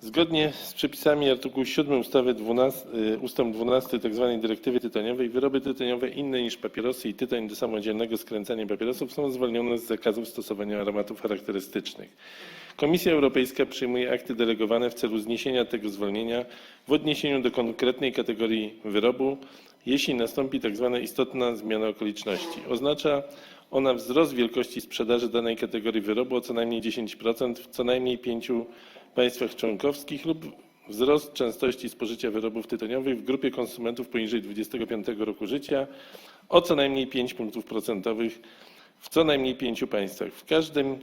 Zgodnie z przepisami artykułu 7 ustawy 12, y, ustęp 12 tzw. dyrektywy tytoniowej wyroby tytoniowe inne niż papierosy i tytoń do samodzielnego skręcania papierosów są zwolnione z zakazu stosowania aromatów charakterystycznych. Komisja Europejska przyjmuje akty delegowane w celu zniesienia tego zwolnienia w odniesieniu do konkretnej kategorii wyrobu, jeśli nastąpi tzw. istotna zmiana okoliczności. Oznacza ona wzrost wielkości sprzedaży danej kategorii wyrobu o co najmniej 10% w co najmniej pięciu państwach członkowskich lub wzrost częstości spożycia wyrobów tytoniowych w grupie konsumentów poniżej 25 roku życia o co najmniej 5 punktów procentowych w co najmniej pięciu państwach. W każdym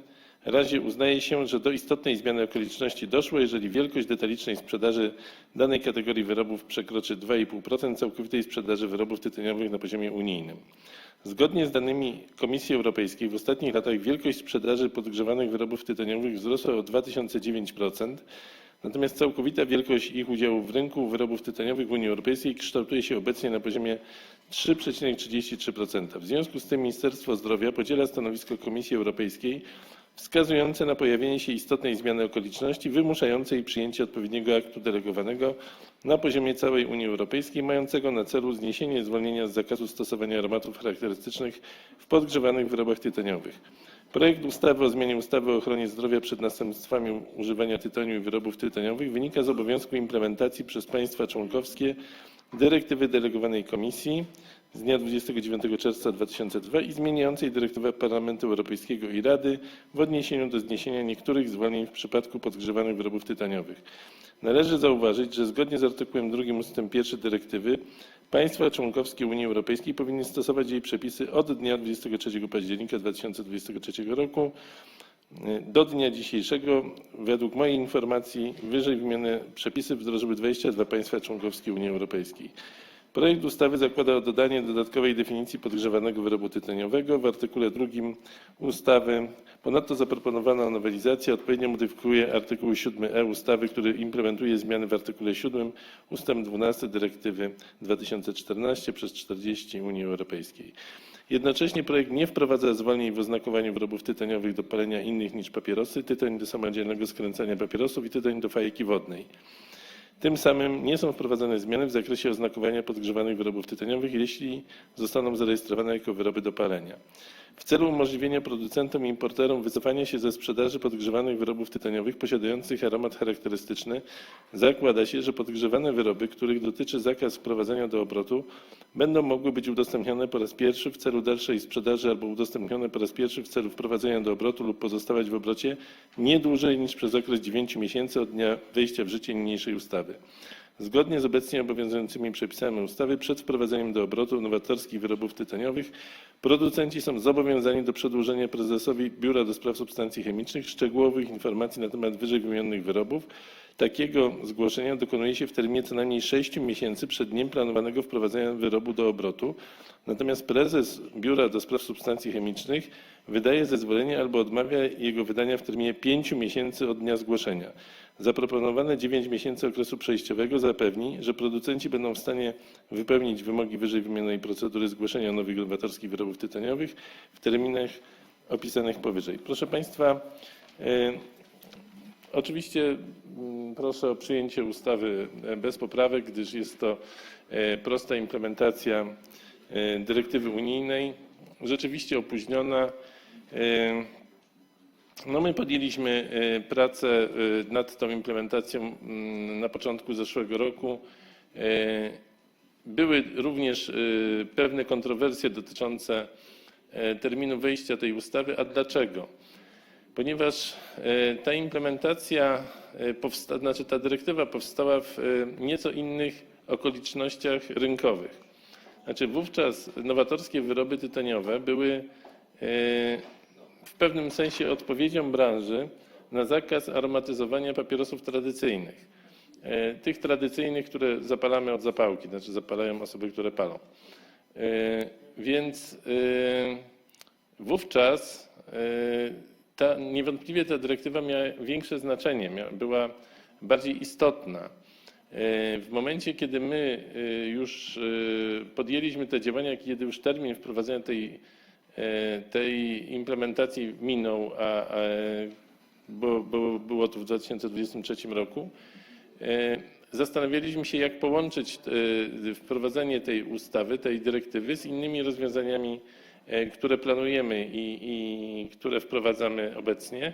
razie uznaje się, że do istotnej zmiany okoliczności doszło, jeżeli wielkość detalicznej sprzedaży danej kategorii wyrobów przekroczy 2,5% całkowitej sprzedaży wyrobów tytoniowych na poziomie unijnym. Zgodnie z danymi Komisji Europejskiej w ostatnich latach wielkość sprzedaży podgrzewanych wyrobów tytoniowych wzrosła o 2009%, natomiast całkowita wielkość ich udziału w rynku wyrobów tytoniowych w Unii Europejskiej kształtuje się obecnie na poziomie 3,33%. W związku z tym Ministerstwo Zdrowia podziela stanowisko Komisji Europejskiej wskazujące na pojawienie się istotnej zmiany okoliczności wymuszającej przyjęcie odpowiedniego aktu delegowanego na poziomie całej Unii Europejskiej, mającego na celu zniesienie zwolnienia z zakazu stosowania aromatów charakterystycznych w podgrzewanych wyrobach tytoniowych. Projekt ustawy o zmianie ustawy o ochronie zdrowia przed następstwami używania tytoniu i wyrobów tytoniowych wynika z obowiązku implementacji przez państwa członkowskie dyrektywy delegowanej Komisji z dnia 29 czerwca 2002 i zmieniającej dyrektywę Parlamentu Europejskiego i Rady w odniesieniu do zniesienia niektórych zwolnień w przypadku podgrzewanych wyrobów tytoniowych. Należy zauważyć, że zgodnie z artykułem 2 ust. 1 dyrektywy państwa członkowskie Unii Europejskiej powinny stosować jej przepisy od dnia 23 października 2023 roku do dnia dzisiejszego. Według mojej informacji wyżej wymienione przepisy wdrożyły 22 państwa członkowskie Unii Europejskiej. Projekt ustawy zakłada dodanie dodatkowej definicji podgrzewanego wyrobu tytoniowego w artykule 2 ustawy. Ponadto zaproponowana nowelizacja odpowiednio modyfikuje artykuł 7e ustawy, który implementuje zmiany w artykule 7 ust. 12 dyrektywy 2014 przez 40 Unii Europejskiej. Jednocześnie projekt nie wprowadza zwolnień w oznakowaniu wyrobów tytoniowych do palenia innych niż papierosy, tytoń do samodzielnego skręcania papierosów i tytoń do fajki wodnej. Tym samym nie są wprowadzane zmiany w zakresie oznakowania podgrzewanych wyrobów tytoniowych, jeśli zostaną zarejestrowane jako wyroby do palenia. W celu umożliwienia producentom i importerom wycofania się ze sprzedaży podgrzewanych wyrobów tytoniowych posiadających aromat charakterystyczny zakłada się, że podgrzewane wyroby, których dotyczy zakaz wprowadzania do obrotu, będą mogły być udostępnione po raz pierwszy w celu dalszej sprzedaży albo udostępnione po raz pierwszy w celu wprowadzenia do obrotu lub pozostawać w obrocie nie dłużej niż przez okres 9 miesięcy od dnia wejścia w życie niniejszej ustawy. Zgodnie z obecnie obowiązującymi przepisami ustawy przed wprowadzeniem do obrotu nowatorskich wyrobów tytoniowych producenci są zobowiązani do przedłożenia prezesowi Biura do Spraw Substancji Chemicznych szczegółowych informacji na temat wyżej wymienionych wyrobów. Takiego zgłoszenia dokonuje się w terminie co najmniej 6 miesięcy przed dniem planowanego wprowadzenia wyrobu do obrotu. Natomiast prezes Biura do Spraw Substancji Chemicznych wydaje zezwolenie albo odmawia jego wydania w terminie 5 miesięcy od dnia zgłoszenia. Zaproponowane 9 miesięcy okresu przejściowego zapewni, że producenci będą w stanie wypełnić wymogi wyżej wymienionej procedury zgłoszenia nowych nowatorskich wyrobów tytoniowych w terminach opisanych powyżej. Proszę Państwa, e, oczywiście proszę o przyjęcie ustawy e, bez poprawek, gdyż jest to e, prosta implementacja e, dyrektywy unijnej, rzeczywiście opóźniona. No my podjęliśmy pracę nad tą implementacją mm, na początku zeszłego roku. Były również pewne kontrowersje dotyczące terminu wejścia tej ustawy. A dlaczego? Ponieważ e, ta implementacja, e, znaczy ta dyrektywa powstała w e, nieco innych okolicznościach rynkowych. Znaczy wówczas nowatorskie wyroby tytoniowe były w pewnym sensie odpowiedzią branży na zakaz aromatyzowania papierosów tradycyjnych. Tych tradycyjnych, które zapalamy od zapałki, znaczy zapalają osoby, które palą. Więc wówczas ta, niewątpliwie ta dyrektywa miała większe znaczenie, mia- była bardziej istotna. E, W momencie, kiedy my e, już e, podjęliśmy te działania, kiedy już termin wprowadzenia tej, tej implementacji minął, a, a było to w 2023 roku. Zastanawialiśmy się, jak połączyć wprowadzenie tej ustawy, tej dyrektywy z innymi rozwiązaniami, które planujemy i, i które wprowadzamy obecnie,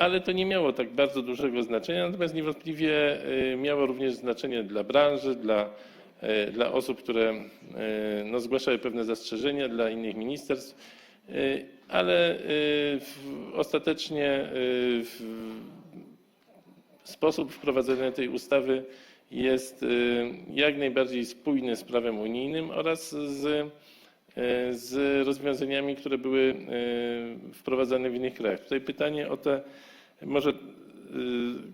ale to nie miało tak bardzo dużego znaczenia, natomiast niewątpliwie e, miało również znaczenie dla branży, dla, e, dla osób, które e, no, zgłaszały pewne zastrzeżenia, dla innych ministerstw, e, ale e, ostatecznie e, sposób wprowadzenia tej ustawy jest jak najbardziej spójny z prawem unijnym oraz z, z rozwiązaniami, które były y, wprowadzane w innych krajach. Tutaj pytanie o te, może y,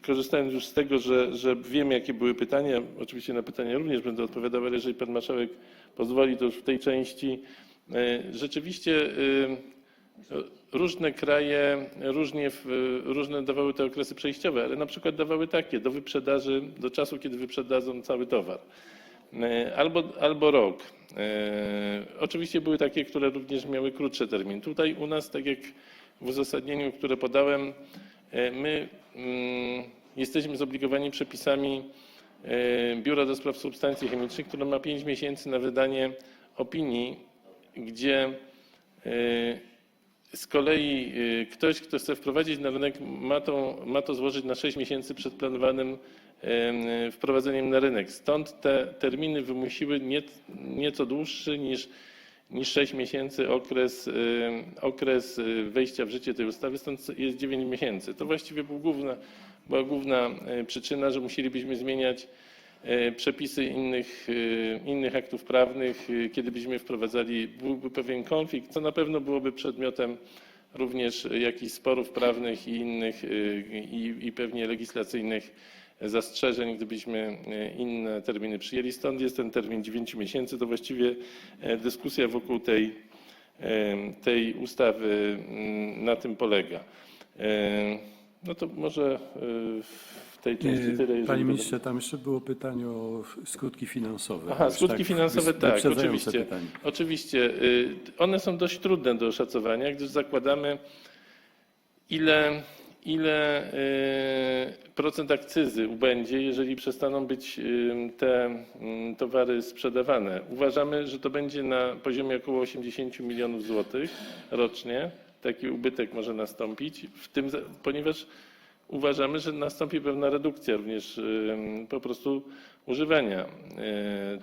korzystając już z tego, że, że wiem, jakie były pytania, oczywiście na pytania również będę odpowiadał, ale jeżeli pan marszałek pozwoli, to już w tej części rzeczywiście Różne kraje różnie, różne dawały te okresy przejściowe, ale na przykład dawały takie do wyprzedaży, do czasu, kiedy wyprzedadzą cały towar. E, Albo, albo rok. E, Oczywiście były takie, które również miały krótszy termin. Tutaj u nas, tak jak w uzasadnieniu, które podałem, e, my mm, jesteśmy zobligowani przepisami Biura do Spraw Substancji Chemicznych, które ma 5 miesięcy na wydanie opinii, gdzie z kolei ktoś, kto chce wprowadzić na rynek, ma to, ma to złożyć na 6 miesięcy przed planowanym wprowadzeniem na rynek. Stąd te terminy wymusiły nie, nieco dłuższy niż, niż 6 miesięcy okres, okres y, wejścia w życie tej ustawy, stąd jest 9 miesięcy. To właściwie był główna, była główna y, przyczyna, że musielibyśmy zmieniać e, przepisy innych, e, innych aktów prawnych, e, kiedy byśmy wprowadzali, byłby pewien konflikt, co na pewno byłoby przedmiotem również jakichś sporów prawnych i innych e, i, i pewnie legislacyjnych zastrzeżeń, gdybyśmy e, inne terminy przyjęli. Stąd jest ten termin 9 miesięcy. To właściwie e, dyskusja wokół tej, e, tej ustawy mm, na tym polega. No to może w tej części tyle. Panie ministrze, tam jeszcze było pytanie o skutki finansowe. Aha, skutki tak finansowe tak, oczywiście. pytanie. Oczywiście. y, One są dość trudne do oszacowania, gdyż zakładamy, ile, ile y, procent akcyzy ubędzie, jeżeli przestaną być y, te mm, towary sprzedawane. Uważamy, że to będzie na poziomie około 80 milionów złotych rocznie. Taki ubytek może nastąpić, w tym, ponieważ uważamy, że nastąpi pewna redukcja również ym, po prostu używania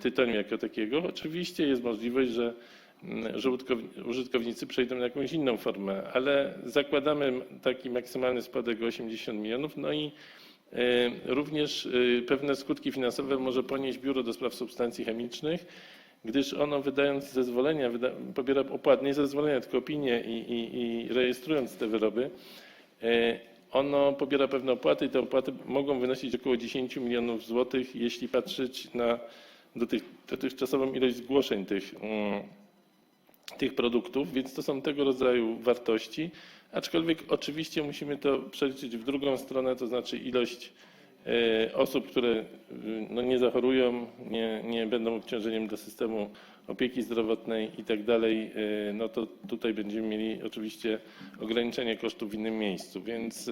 tytoniu jako takiego. Oczywiście jest możliwość, że, że użytkow- użytkownicy przejdą na jakąś inną formę, ale zakładamy taki maksymalny spadek o 80 milionów. No i y, również y, pewne skutki finansowe może ponieść Biuro do Spraw Substancji Chemicznych, gdyż ono wydając zezwolenia, wyda, pobiera opłat, nie zezwolenia, tylko opinie i, i, i rejestrując te wyroby, E, Ono pobiera pewne opłaty i te opłaty mogą wynosić około 10 milionów złotych, jeśli patrzeć na dotych, dotychczasową ilość zgłoszeń tych, mm, tych produktów, więc to są tego rodzaju wartości. Aczkolwiek oczywiście musimy to przeliczyć w drugą stronę, to znaczy ilość e, osób, które y, no, nie zachorują, nie, nie będą obciążeniem dla systemu opieki zdrowotnej i tak dalej, e, no to tutaj będziemy mieli oczywiście ograniczenie kosztów w innym miejscu. Więc,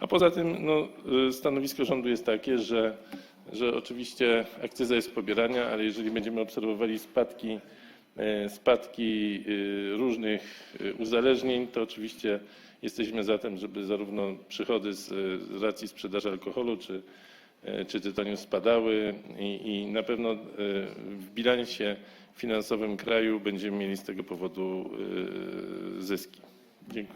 a poza tym no, stanowisko rządu jest takie, że, że oczywiście akcyza jest pobierania, ale jeżeli będziemy obserwowali spadki, e, spadki y, różnych y, uzależnień, to oczywiście jesteśmy za tym, żeby zarówno przychody z, racji sprzedaży alkoholu czy, e, czy tytoniu spadały i, i na pewno e, w bilansie finansowym kraju będziemy mieli z tego powodu e, zyski. Dziękuję.